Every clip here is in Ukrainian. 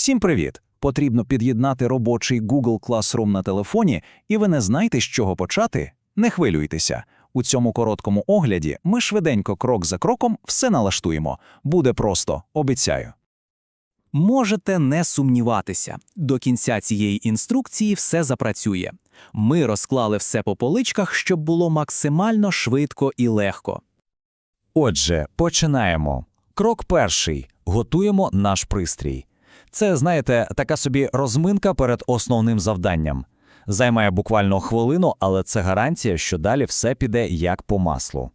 Всім привіт! Потрібно під'єднати робочий Google Classroom на телефоні, і ви не знаєте, з чого почати? Не хвилюйтеся. У цьому короткому огляді ми швиденько крок за кроком все налаштуємо. Буде просто, обіцяю. Можете не сумніватися, до кінця цієї інструкції все запрацює. Ми розклали все по поличках, щоб було максимально швидко і легко. Отже, починаємо. Крок перший. Готуємо наш пристрій. Це, знаєте, така собі розминка перед основним завданням. Займає буквально хвилину, але це гарантія, що далі все піде як по маслу.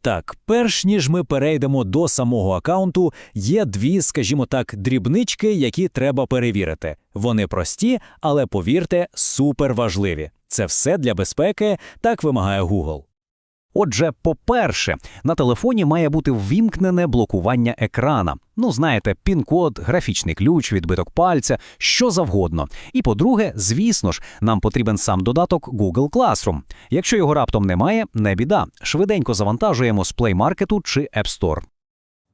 Так, перш ніж ми перейдемо до самого акаунту, є дві, скажімо так, дрібнички, які треба перевірити. Вони прості, але повірте, суперважливі. Це все для безпеки, так вимагає Google. Отже, по-перше, на телефоні має бути ввімкнене блокування екрана. Ну, знаєте, пін-код, графічний ключ, відбиток пальця, що завгодно. І по-друге, звісно ж, нам потрібен сам додаток Google Classroom. Якщо його раптом немає, не біда. Швиденько завантажуємо з Play Market чи App Store.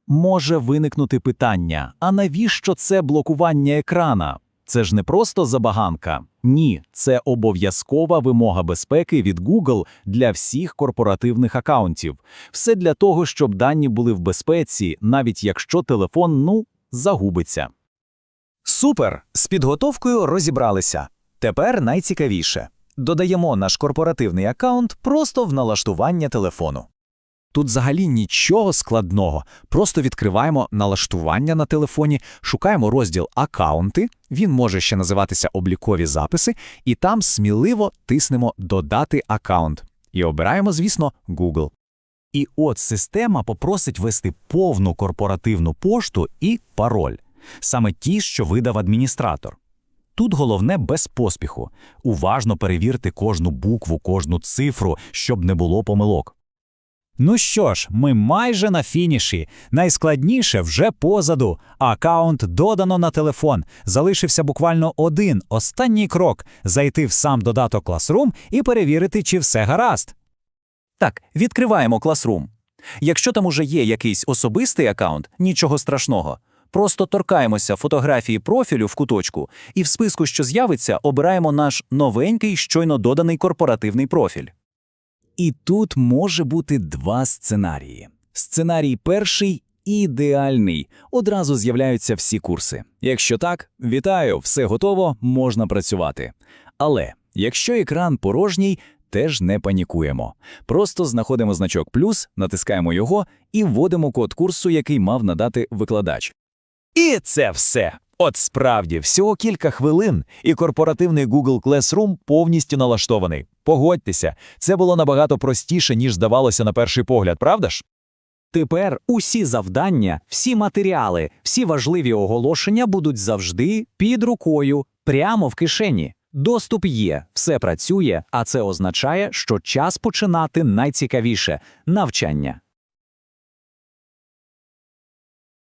Може виникнути питання: а навіщо це блокування екрана? Це ж не просто забаганка. Ні, це обов'язкова вимога безпеки від Google для всіх корпоративних акаунтів. Все для того, щоб дані були в безпеці, навіть якщо телефон, ну, загубиться. Супер! З підготовкою розібралися. Тепер найцікавіше. Додаємо наш корпоративний аккаунт просто в налаштування телефону. Тут взагалі нічого складного. Просто відкриваємо налаштування на телефоні, шукаємо розділ Акаунти, він може ще називатися облікові записи, і там сміливо тиснемо Додати акаунт. І обираємо, звісно, Google. І от система попросить ввести повну корпоративну пошту і пароль, саме ті, що видав адміністратор. Тут головне без поспіху. Уважно перевірте кожну букву, кожну цифру, щоб не було помилок. Ну що ж, ми майже на фініші. Найскладніше вже позаду. Акаунт додано на телефон. Залишився буквально один останній крок зайти в сам додаток Classroom і перевірити, чи все гаразд. Так, відкриваємо Classroom. Якщо там уже є якийсь особистий аккаунт, нічого страшного. Просто торкаємося фотографії профілю в куточку, і в списку, що з'явиться, обираємо наш новенький, щойно доданий корпоративний профіль. І тут може бути два сценарії. Сценарій перший ідеальний. Одразу з'являються всі курси. Якщо так, вітаю, все готово, можна працювати. Але якщо екран порожній, теж не панікуємо. Просто знаходимо значок плюс, натискаємо його і вводимо код курсу, який мав надати викладач. І це все. От справді, всього кілька хвилин, і корпоративний Google Classroom повністю налаштований. Погодьтеся, це було набагато простіше, ніж здавалося на перший погляд, правда ж? Тепер усі завдання, всі матеріали, всі важливі оголошення будуть завжди під рукою, прямо в кишені. Доступ є, все працює, а це означає, що час починати найцікавіше навчання.